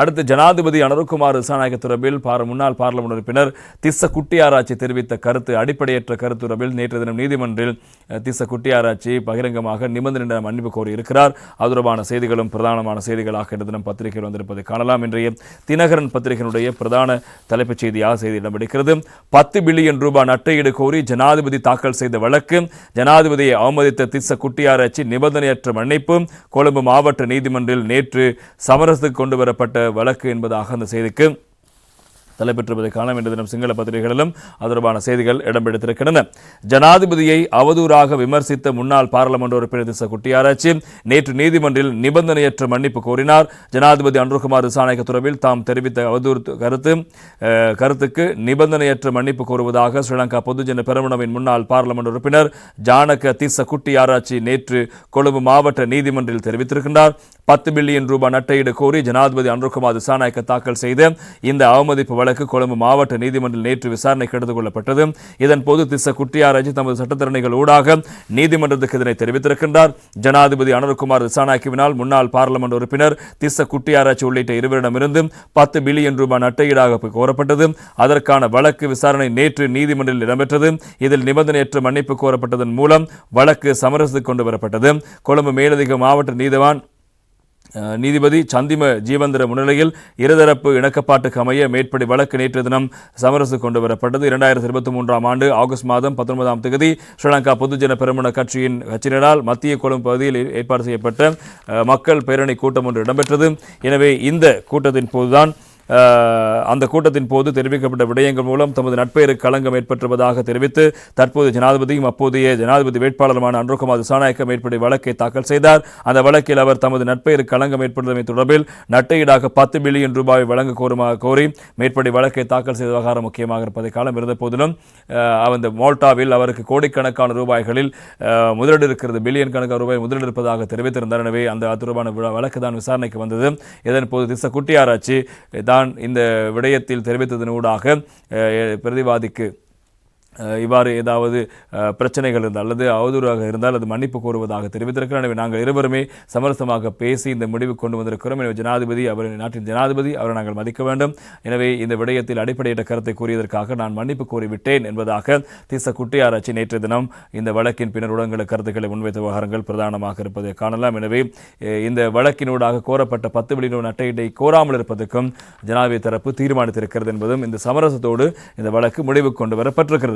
அடுத்து ஜனாதிபதி அனுர்குமார் திசாநாயக்க தொடர்பில் பார முன்னாள் பார்லமெண்ட் உறுப்பினர் திஸ்ஸ குட்டியாராய்ச்சி தெரிவித்த கருத்து அடிப்படையற்ற கருத்து தொடர்பில் நேற்று தினம் நீதிமன்றில் திஸ்ஸ குட்டியாராய்ச்சி பகிரங்கமாக நிபந்தனையிடம் மன்னிப்பு கோரியிருக்கிறார். அது தொடர்பான செய்திகளும் பிரதானமான செய்திகளாக இன்று தினம் பத்திரிகையில் வந்திருப்பதை காணலாம். இன்றைய தினகரன் பத்திரிகையினுடைய பிரதான தலைப்புச் செய்தியாக செய்தி இடம்பிடிக்கிறது பத்து பில்லியன் ரூபாய் நட்டையீடு கோரி ஜனாதிபதி தாக்கல் செய்த வழக்கு ஜனாதிபதியை அவமதித்த திஸ்ஸ குட்டியாராய்ச்சி நிபந்தனையற்ற மன்னிப்பு கொழும்பு மாவட்ட நீதிமன்றில் நேற்று சமரசத்துக்கு கொண்டு வர தொடரப்பட்ட வழக்கு என்பதாக அந்த செய்திக்கு தலைப்பெற்றிருப்பதை காண வேண்டிய தினம் சிங்கள பத்திரிகைகளிலும் தொடர்பான செய்திகள் இடம்பெடுத்திருக்கின்றன ஜனாதிபதியை அவதூறாக விமர்சித்த முன்னாள் பாராளுமன்ற உறுப்பினர் திச குட்டியாராய்ச்சி நேற்று நீதிமன்றில் நிபந்தனையற்ற மன்னிப்பு கோரினார். ஜனாதிபதி அன்ருகுமார் திசாநாயக்க தொடர்பில் தாம் தெரிவித்த அவதூறு கருத்து கருத்துக்கு நிபந்தனையற்ற மன்னிப்பு கோருவதாக ஸ்ரீலங்கா பொதுஜன பெருமனவின் முன்னாள் பாராளுமன்ற உறுப்பினர் ஜானக திச குட்டியாராய்ச்சி நேற்று கொழும்பு மாவட்ட நீதிமன்றில் தெரிவித்திருக்கின்றார். பத்து பில்லியன் ரூபாய் நட்டையீடு கோரி ஜனாதிபதி அன்ருகுமார் திசாநாயக்க தாக்கல் செய்த இந்த அவமதிப்பு வழக்கு கொழும்பு மாவட்ட நீதிமன்றில் நேற்று விசாரணைக்கு எடுத்துக் கொள்ளப்பட்டது இதன்போது திச திஸ்ஸ குட்டியாராய்ச்சி தமது சட்டத்தரணிகள் ஊடாக நீதிமன்றத்துக்கு இதனை தெரிவித்திருக்கின்றார். ஜனாதிபதி அனுர்குமார் திசாநாயக்கவினால் முன்னாள் பாராளுமன்ற உறுப்பினர் திச குட்டியாராய்ச்சி உள்ளிட்ட இருவரிடமிருந்து பத்து பில்லியன் ரூபாய் நட்டையீடாக கோரப்பட்டது. அதற்கான வழக்கு விசாரணை நேற்று நீதிமன்றில் இடம்பெற்றது. இதில் நிபந்தனையற்ற மன்னிப்பு கோரப்பட்டதன் மூலம் வழக்கு சமரசத்துக்கு கொண்டு வரப்பட்டது. கொழும்பு மேலதிக மாவட்ட நீதிவான் நீதிபதி சந்திம ஜீவந்திர முன்னிலையில் இருதரப்பு இணக்கப்பாட்டுக்கு அமைய மேற்படி வழக்கு நேற்று தினம் சமரசு கொண்டு வரப்பட்டது. இரண்டாயிரத்தி இருபத்தி மூன்றாம் ஆண்டு ஆகஸ்ட் மாதம் பத்தொன்பதாம் தேதி ஸ்ரீலங்கா பொதுஜன பெருமன கட்சியின் கட்சியினரால் மத்திய கொழும்பு பகுதியில் ஏற்பாடு செய்யப்பட்ட மக்கள் பேரணி கூட்டம் ஒன்று இடம்பெற்றது. எனவே இந்த கூட்டத்தின் போதுதான் அந்த கூட்டத்தின் போது தெரிவிக்கப்பட்ட விடயங்கள் மூலம் தமது நட்பெயருக்கு களங்கம் ஏற்பட்டிருப்பதாக தெரிவித்து தற்போது ஜனாதிபதியும் அப்போதைய ஜனாதிபதி வேட்பாளருமான அன்ருகுமார் திசாநாயக்க மேற்படி வழக்கை தாக்கல் செய்தார். அந்த வழக்கில் அவர் தமது நட்பெயருக்கு களங்கம் ஏற்படுத்தமை தொடர்பில் நட்டையீடாக பத்து பில்லியன் ரூபாய் வழங்க கோருமா கோரி மேற்படி வழக்கை தாக்கல் செய்த விவகாரம் முக்கியமாக இருப்பதை காலம் இருந்த போதிலும் அந்த மால்டாவில் அவருக்கு கோடிக்கணக்கான ரூபாய்களில் முதலீடு இருக்கிறது பில்லியன் கணக்கான ரூபாய் முதலீடு இருப்பதாக தெரிவித்திருந்தார். எனவே அந்த தொடர்பான வழக்கு தான் விசாரணைக்கு வந்தது. இதன் போது திச குட்டியாராய்ச்சி தான் இந்த விடயத்தில் தெரிவித்ததனூடாக பிரதிவாதிக்கு இவ்வாறு ஏதாவது பிரச்சனைகள் இருந்தால் அல்லது அவதூறாக இருந்தால் அது மன்னிப்பு கோருவதாக தெரிவித்திருக்கிறார். எனவே நாங்கள் இருவருமே சமரசமாக பேசி இந்த முடிவு கொண்டு வந்திருக்கிறோம். எனவே ஜனாதிபதி அவர் நாட்டின் ஜனாதிபதி அவரை நாங்கள் மதிக்க வேண்டும். எனவே இந்த விடயத்தில் அடிப்படையிட்ட கருத்தை கூறியதற்காக நான் மன்னிப்பு கோரிவிட்டேன் என்பதாக திச குட்டியாராய்ச்சி நேற்று தினம் இந்த வழக்கின் பின்னர் ஊடகங்களுக்கு கருத்துக்களை முன்வைத்த விவகாரங்கள் பிரதானமாக இருப்பதை காணலாம். எனவே இந்த வழக்கினூடாக கோரப்பட்ட பத்து பில்லியன் அட்டையிட்டை கோராமல் இருப்பதற்கும் ஜனாதிபதி தரப்பு தீர்மானித்திருக்கிறது என்பதும் இந்த சமரசத்தோடு இந்த வழக்கு முடிவு கொண்டு வரப்பட்டிருக்கிறது.